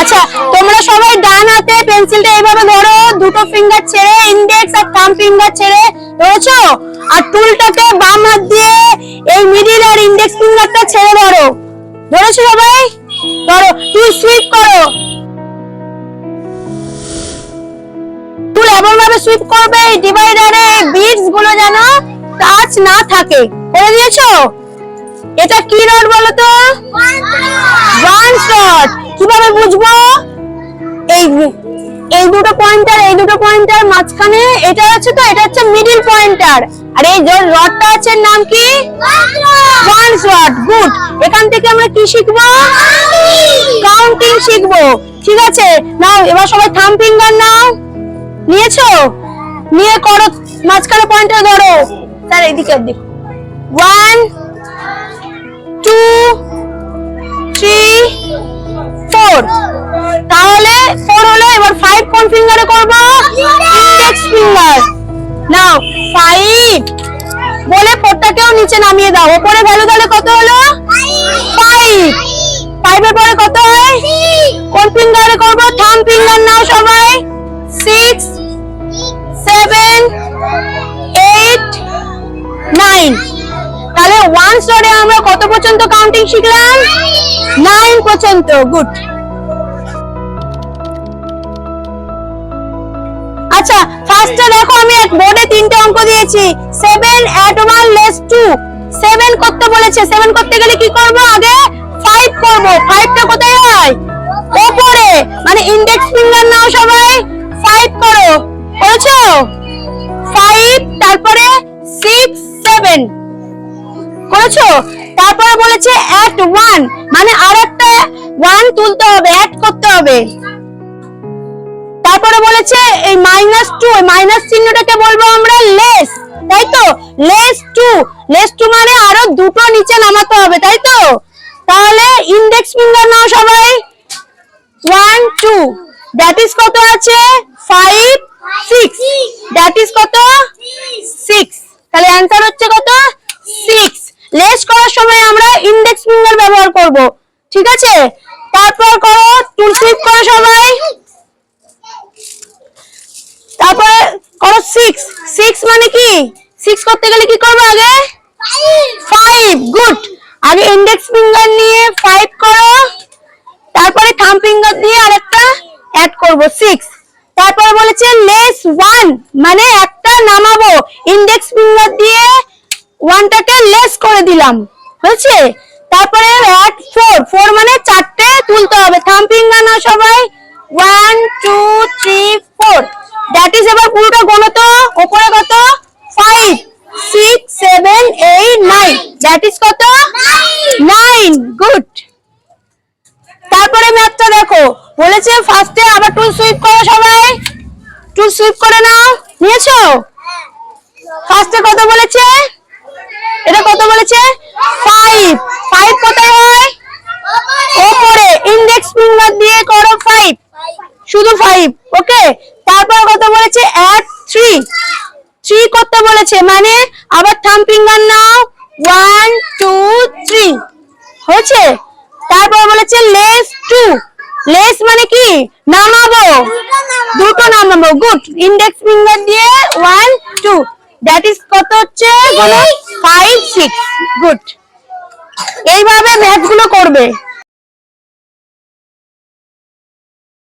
আচ্ছা তোমরা সবাই ডান হাতে পেন্সিলটা এইভাবে ধরো দুটো ফিঙ্গার ছেড়ে ইন্ডেক্স আর থাম ফিঙ্গার ছেড়ে ধরেছো? আর টুলটাকে বাম হাত দিয়ে এই মিডিল আর ইন্ডেক্স ফিঙ্গারটা ছেড়ে ধরো। ধরেছো সবাই? ধরো টুল সুইপ করো। টুল এমন ভাবে সুইপ করবে এই ডিভাইডারে বিটসগুলো যেন টাচ না থাকে। করে দিয়েছ? এটা কি রড বলো তো? ওয়ান শট কীভাবে পয়েন্টার মাঝখানে, এটা আছে তো, এটা হচ্ছে মিডিল পয়েন্টার আর এই যে রডটা আছে নাম কি? ওয়ান শট গুড এখান থেকে আমরা কি শিখব? কাউন্টিং শিখব। ঠিক আছে, নাও, এবার সবাই থাম ফিঙ্গার নাও। নিয়েছো? নিয়ে করো, মাঝখানে পয়েন্টার ধরো। স্যার, এদিকে দেখো ওয়ান টু থ্রি ফোর কোন ফিঙ্গারে করব? ইন্ডেক্স ফিঙ্গার নাও ফাইভ বলে ফোরটাকেও নিচে নামিয়ে দাও। ওপরে ভ্যালু তাহলে কত হলো? ফাইভ ফাইভের পরে কত হয় কোন ফিঙ্গারে করব? থাম ফিঙ্গার নাও সবাই। সিক্স সেভেন এইট নাইন তাহলে ওয়ান স্টোরে আমরা কত পর্যন্ত কাউন্টিং শিখলাম? নাইন পর্যন্ত গুড আচ্ছা ফার্স্টে দেখো আমি এক বোর্ডে তিনটে অঙ্ক দিয়েছি। Seven at one less two seven করতে বলেছে। সেভেন করতে গেলে কি করব আগে? ফাইভ করব। ফাইভটা কোথায় হয়? ওপরে। মানে ইন্ডেক্স ফিঙ্গার নাও সবাই। ফাইভ করো। করেছ? ফাইভ তারপরে সিক্স সেভেন করেছ? তারপরে বলেছে অ্যাট ওয়ান মানে আর একটা ওয়ান তুলতে হবে অ্যাড করতে হবে। তারপরে বলেছে, এই মাইনাস টু মাইনাস চিহ্নটাকে বলব আমরা? লেস তাই তো? লেস টু লেস টু মানে আরও দুটো নিচে নামাতে হবে, তাই তো? তাহলে ইন্ডেক্স ফিঙ্গার নাও সবাই। ওয়ান টু দ্যাট ইজ কত আছে? ফাইভ সিক্স দ্যাট ইজ কত? সিক্স তাহলে অ্যান্সার হচ্ছে কত? সিক্স লেস করার সময় আমরা ইন্ডেক্স ফিঙ্গার ব্যবহার করব, ঠিক আছে? তারপর করো টুল সুইপ করো সবাই। সিক্স সিক্স মানে কি? সিক্স করতে গেলে কি করব আগে? ফাইভ গুড আগে ইন্ডেক্স ফিঙ্গার নিয়ে ফাইভ করো। তারপরে থাম ফিঙ্গার দিয়ে আরেকটা অ্যাড করব সিক্স তারপরে বলেছে লেস ওয়ান মানে একটা নামাবো। ইন্ডেক্স ফিঙ্গার দিয়ে ওয়ানটাকে লেস করে দিলাম। হয়েছে? তারপরে অ্যাড ফোর ফোর মানে চারটে তুলতে হবে। থাম ফিঙ্গার না সবাই। One two three four that is এবার পুরোটা গোনো তো ওপরে কত? Five six seven eight nine that is কত? নাইন গুড তারপরে ম্যাথটা দেখো। বলেছে ফার্স্টে আবার টুল সুইপ করো সবাই। টুল সুইপ করে নাও। নিয়েছো? ফার্স্টে কত বলেছে? এটা কত বলেছে? ফাইভ ফাইভ কোথায় হয়? ওপরে। ইন্ডেক্স ফিঙ্গার দিয়ে করো ফাইভ শুধু ফাইভ ওকে তারপর কত বলেছে? অ্যাড থ্রি থ্রি করতে বলেছে? মানে আবার থাম ফিঙ্গার নাও। ওয়ান টু থ্রি হয়েছে? তারপর বলেছে লেস টু লেস মানে কি? নামাবো। দুটো নামাবো। গুড ইন্ডেক্স ফিঙ্গার দিয়ে ওয়ান টু দ্যাট ইজ কত হচ্ছে? ফাইভ সিক্স গুড এইভাবে ম্যাথগুলো করবে।